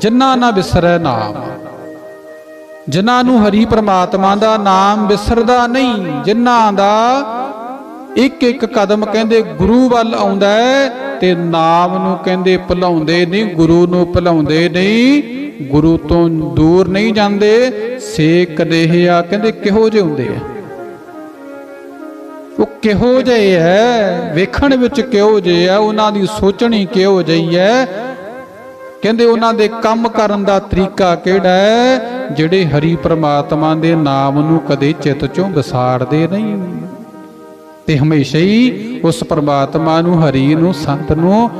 ਜਿਨ੍ਹਾਂ ਨਾ ਵਿਸਰੈ ਨਾਮ। ਜਿਨ੍ਹਾਂ ਨੂੰ ਹਰੀ ਪ੍ਰਮਾਤਮਾ ਦਾ ਨਾਮ ਵਿਸਰਦਾ ਨਹੀਂ, ਜਿਨ੍ਹਾਂ ਦਾ ਇੱਕ ਇੱਕ ਕਦਮ ਕਹਿੰਦੇ ਗੁਰੂ ਵੱਲ ਆਉਂਦਾ ਤੇ ਨਾਮ ਨੂੰ ਕਹਿੰਦੇ ਭੁਲਾਉਂਦੇ ਨਹੀਂ, ਗੁਰੂ ਨੂੰ ਭੁਲਾਉਂਦੇ ਨਹੀਂ, ਗੁਰੂ ਤੋਂ ਦੂਰ ਨਹੀਂ ਜਾਂਦੇ ਸੇ ਕਦੇਹ ਆ, ਕਹਿੰਦੇ ਕਿਹੋ ਜਿਹੇ ਹੁੰਦੇ ਆ। ਉਹ ਕਿਹੋ ਜਿਹੇ ਹੈ ਵੇਖਣ ਵਿੱਚ ਕਿਹੋ ਜਿਹੇ ਆ, ਉਹਨਾਂ ਦੀ ਸੋਚਣੀ ਕਿਹੋ ਜਿਹੀ ਹੈ ਕਹਿੰਦੇ ਉਹਨਾਂ ਦੇ ਕੰਮ ਕਰਨ ਦਾ ਤਰੀਕਾ ਕਿਹੜਾ ਹੈ? ਜਿਹੜੇ ਹਰੀ ਪ੍ਰਮਾਤਮਾ ਦੇ ਨਾਮ ਨੂੰ ਕਦੇ ਚਿੱਤ ਚੋਂ ਵਿਸਾਰਦੇ ਨਹੀਂ। ਤੇ ਹਮੇਸ਼ਾ ਹੀ ਉਸ ਪ੍ਰਮਾਤਮਾ ਨੂੰ, ਹਰੀ ਨੂੰ, ਸੰਤ ਨੂੰ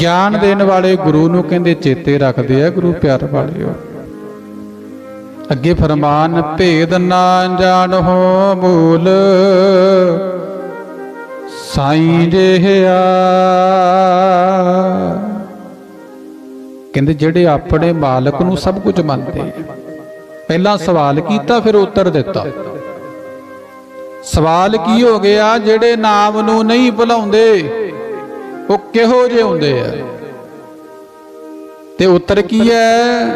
ਗਿਆਨ ਦੇਣ ਵਾਲੇ ਗੁਰੂ ਨੂੰ ਕਹਿੰਦੇ ਚੇਤੇ ਰੱਖਦੇ ਆ ਗੁਰੂ ਪਿਆਰ ਵਾਲਿਓ। ਅੱਗੇ ਫਰਮਾਨ, ਭੇਦ ਨਾ ਜਾਣੋ ਮੂਲ, ਸਾਈਂ ਜਿਹਾ ਕਹਿੰਦੇ ਜਿਹੜੇ ਆਪਣੇ ਮਾਲਕ ਨੂੰ ਸਭ ਕੁਝ ਮੰਨਦੇ। ਪਹਿਲਾਂ ਸਵਾਲ ਕੀਤਾ, ਫਿਰ ਉੱਤਰ ਦਿੱਤਾ। ਸਵਾਲ ਕੀ ਹੋ ਗਿਆ? ਜਿਹੜੇ ਨਾਮ ਨੂੰ ਨਹੀਂ ਭੁਲਾਉਂਦੇ, ਉਹ ਕਿਹੋ ਜਿਹੇ ਹੁੰਦੇ ਆ? ਤੇ ਉੱਤਰ ਕੀ ਹੈ?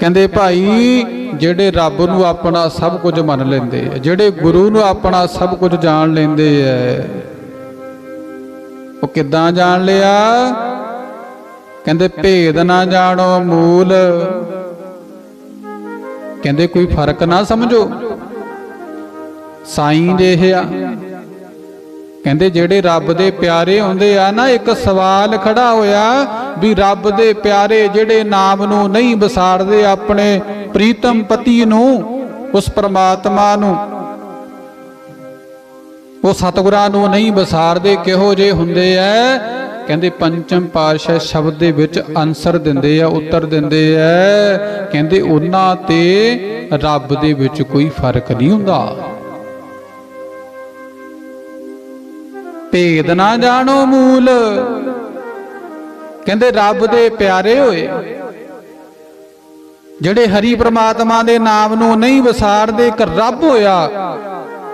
ਕਹਿੰਦੇ ਭਾਈ, ਜਿਹੜੇ ਰੱਬ ਨੂੰ ਆਪਣਾ ਸਭ ਕੁਝ ਮੰਨ ਲੈਂਦੇ ਆ, ਜਿਹੜੇ ਗੁਰੂ ਨੂੰ ਆਪਣਾ ਸਭ ਕੁਝ ਜਾਣ ਲੈਂਦੇ ਆ, ਉਹ ਕਿੱਦਾਂ ਜਾਣ ਲਿਆ? ਕਹਿੰਦੇ ਭੇਦ ਨਾ ਜਾਣੋ ਮੂਲ। ਕਹਿੰਦੇ ਕੋਈ ਫ਼ਰਕ ਨਾ ਸਮਝੋ। ਸਾਈਂ ਜਿਹਾ ਕਹਿੰਦੇ ਜਿਹੜੇ ਰੱਬ ਦੇ ਪਿਆਰੇ ਹੁੰਦੇ ਆ ਨਾ, ਇੱਕ ਸਵਾਲ ਖੜਾ ਹੋਇਆ ਵੀ ਰੱਬ ਦੇ ਪਿਆਰੇ ਜਿਹੜੇ ਨਾਮ ਨੂੰ ਨਹੀਂ ਵਿਸਾਰਦੇ ਆਪਣੇ ਪ੍ਰੀਤਮ ਪਤੀ ਨੂੰ, ਉਸ ਪਰਮਾਤਮਾ ਨੂੰ, ਉਹ ਸਤਿਗੁਰਾਂ ਨੂੰ ਨਹੀਂ ਵਿਸਾਰਦੇ, ਕਿਹੋ ਜੇ ਹੁੰਦੇ ਐ? ਕਹਿੰਦੇ ਪੰਚਮ ਪਾਤਸ਼ਾਹ ਸ਼ਬਦ ਦੇ ਵਿੱਚ ਆਨਸਰ ਦਿੰਦੇ ਆ, ਉੱਤਰ ਦਿੰਦੇ ਐ ਕਹਿੰਦੇ ਉਹਨਾਂ ਤੇ ਰੱਬ ਦੇ ਵਿੱਚ ਕੋਈ ਫ਼ਰਕ ਨਹੀਂ ਹੁੰਦਾ। ਭੇਦ ਨਾ ਜਾਣੋ ਮੂਲ। ਕਹਿੰਦੇ ਰੱਬ ਦੇ ਪਿਆਰੇ ਹੋਏ। ਜਿਹੜੇ ਹਰੀ ਪ੍ਰਮਾਤਮਾ ਦੇ ਨਾਮ ਨੂੰ ਨਹੀਂ ਵਿਸਾਰਦੇ, ਇੱਕ ਰੱਬ ਹੋਇਆ,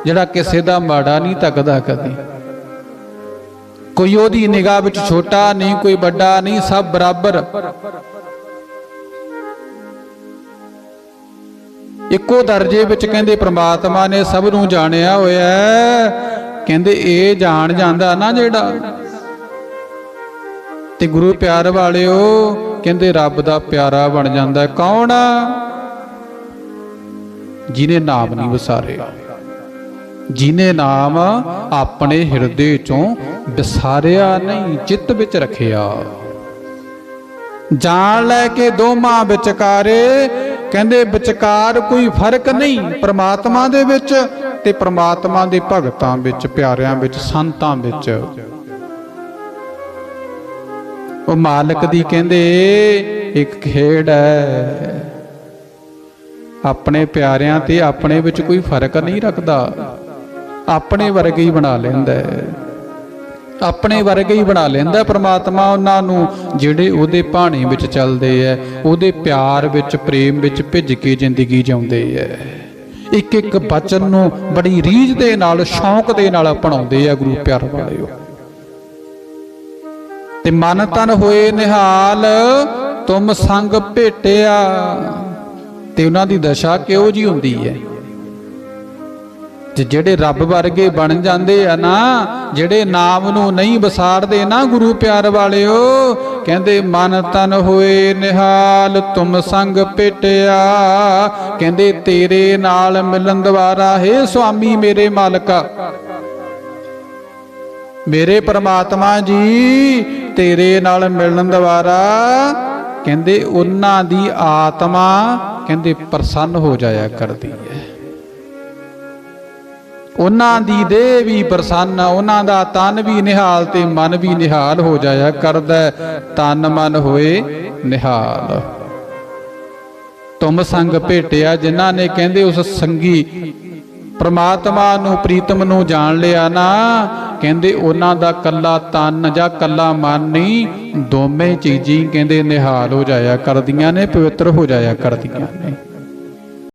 ਜਿਹੜਾ ਕਿਸੇ ਦਾ ਮਾੜਾ ਨਹੀਂ ਤੱਕਦਾ ਕਦੀ। ਕੋਈ ਉਹਦੀ ਨਿਗਾਹ ਵਿੱਚ ਛੋਟਾ ਨਹੀਂ, ਕੋਈ ਵੱਡਾ ਨਹੀਂ, ਸਭ ਬਰਾਬਰ। ਇੱਕੋ ਦਰਜੇ ਵਿੱਚ ਕਹਿੰਦੇ ਪ੍ਰਮਾਤਮਾ ਨੇ ਸਭ ਨੂੰ ਜਾਣਿਆ ਹੋਇਆ ਹੈ। ਕਹਿੰਦੇ ਇਹ ਜਾਣ ਜਾਂਦਾ ਨਾ ਜਿਹੜਾ। ਤੇ ਗੁਰੂ ਪਿਆਰ ਵਾਲਿਓ, ਕਹਿੰਦੇ ਰੱਬ ਦਾ ਪਿਆਰਾ ਬਣ ਜਾਂਦਾ। ਕੌਣ ਜਿਹਨੇ ਨਾਮ ਨਹੀਂ ਵਿਸਾਰਿਆ ਜਿਨੇ ਨਾਮ ਆਪਣੇ ਹਿਰਦੇ ਚੋਂ ਵਿਸਾਰਿਆ ਨਹੀਂ, ਚਿੱਤ ਵਿੱਚ ਰੱਖਿਆ। ਜਾਣ ਲੈ ਕੇ ਦੋਵਾਂ ਵਿਚਕਾਰੇ, ਕਹਿੰਦੇ ਵਿਚਕਾਰ ਕੋਈ ਫ਼ਰਕ ਨਹੀਂ, ਪ੍ਰਮਾਤਮਾ ਦੇ ਵਿੱਚ ਤੇ ਪ੍ਰਮਾਤਮਾ ਦੇ ਭਗਤਾਂ ਵਿੱਚ, ਪਿਆਰਿਆਂ ਵਿੱਚ, ਸੰਤਾਂ ਵਿੱਚ। ਉਹ ਮਾਲਕ ਦੀ ਕਹਿੰਦੇ, ਇੱਕ ਖੇਡ ਹੈ ਆਪਣੇ ਪਿਆਰਿਆਂ ਤੇ ਆਪਣੇ ਵਿੱਚ ਕੋਈ ਫ਼ਰਕ ਨਹੀਂ ਰੱਖਦਾ। ਆਪਣੇ ਵਰਗੇ ਹੀ ਬਣਾ ਲੈਂਦਾ ਹੈ। ਆਪਣੇ ਵਰਗੇ ਹੀ ਬਣਾ ਲੈਂਦਾ ਪ੍ਰਮਾਤਮਾ ਉਹਨਾਂ ਨੂੰ, ਜਿਹੜੇ ਉਹਦੇ ਭਾਣੇ ਵਿੱਚ ਚੱਲਦੇ ਐ ਉਹਦੇ ਪਿਆਰ ਵਿੱਚ, ਪ੍ਰੇਮ ਵਿੱਚ ਭਿੱਜ ਕੇ ਜ਼ਿੰਦਗੀ ਜਿਉਂਦੇ ਐ ਇੱਕ ਇੱਕ ਬਚਨ ਨੂੰ ਬੜੀ ਰੀਝ ਦੇ ਨਾਲ, ਸ਼ੌਂਕ ਦੇ ਨਾਲ ਅਪਣਾਉਂਦੇ ਆ ਗੁਰੂ ਪਿਆਰ ਵਾਲਿਓ। ਤੇ ਮਨ ਤਨ ਹੋਏ ਨਿਹਾਲ, ਤੁਮ ਸੰਗ ਭੇਟਿਆ। ਤੇ ਉਹਨਾਂ ਦੀ ਦਸ਼ਾ ਕਿਹੋ ਜੀ ਹੁੰਦੀ ਹੈ? ਤੇ ਜਿਹੜੇ ਰੱਬ ਵਰਗੇ ਬਣ ਜਾਂਦੇ ਆ ਨਾ, ਜਿਹੜੇ ਨਾਮ ਨੂੰ ਨਹੀਂ ਵਿਸਾਰਦੇ ਨਾ ਗੁਰੂ ਪਿਆਰ ਵਾਲਿਓ, ਕਹਿੰਦੇ, ਮਨ ਤਨ ਹੋਏ ਨਿਹਾਲ, ਤੁਮ ਸੰਗ ਭੇਟਿਆ ਕਹਿੰਦੇ, ਤੇਰੇ ਨਾਲ ਮਿਲਣ ਦਵਾਰਾ ਹੈ ਸੁਆਮੀ ਮੇਰੇ ਮਾਲਕਾ, ਮੇਰੇ ਪਰਮਾਤਮਾ ਜੀ, ਤੇਰੇ ਨਾਲ ਮਿਲਣ ਦਵਾਰਾ ਕਹਿੰਦੇ, ਉਹਨਾਂ ਦੀ ਆਤਮਾ, ਕਹਿੰਦੇ, ਪ੍ਰਸੰਨ ਹੋ ਜਾਇਆ ਕਰਦੀ ਹੈ। ਉਹਨਾਂ ਦੀ ਦੇਹ ਵੀ ਪ੍ਰਸੰਨ, ਉਹਨਾਂ ਦਾ ਤਨ ਵੀ ਨਿਹਾਲ ਤੇ ਮਨ ਵੀ ਨਿਹਾਲ ਹੋ ਜਾਇਆ ਕਰਦਾ ਹੈ। ਤਨ ਮਨ ਹੋਏ ਨਿਹਾਲ। ਤੁਮ ਸੰਗ ਭੇਟਿਆ ਜਿਨ੍ਹਾਂ ਨੇ ਕਹਿੰਦੇ ਉਸ ਸੰਗੀ, ਪ੍ਰਮਾਤਮਾ ਨੂੰ, ਪ੍ਰੀਤਮ ਨੂੰ ਜਾਣ ਲਿਆ ਨਾ। ਕਹਿੰਦੇ ਉਹਨਾਂ ਦਾ ਕੱਲਾ ਤਨ ਜਾਂ ਕੱਲਾ ਮਨ ਨਹੀਂ, ਦੋਵੇਂ ਚੀਜ਼ਾਂ ਕਹਿੰਦੇ ਨਿਹਾਲ ਹੋ ਜਾਇਆ ਕਰਦੀਆਂ ਨੇ, ਪਵਿੱਤਰ ਹੋ ਜਾਇਆ ਕਰਦੀਆਂ ਨੇ।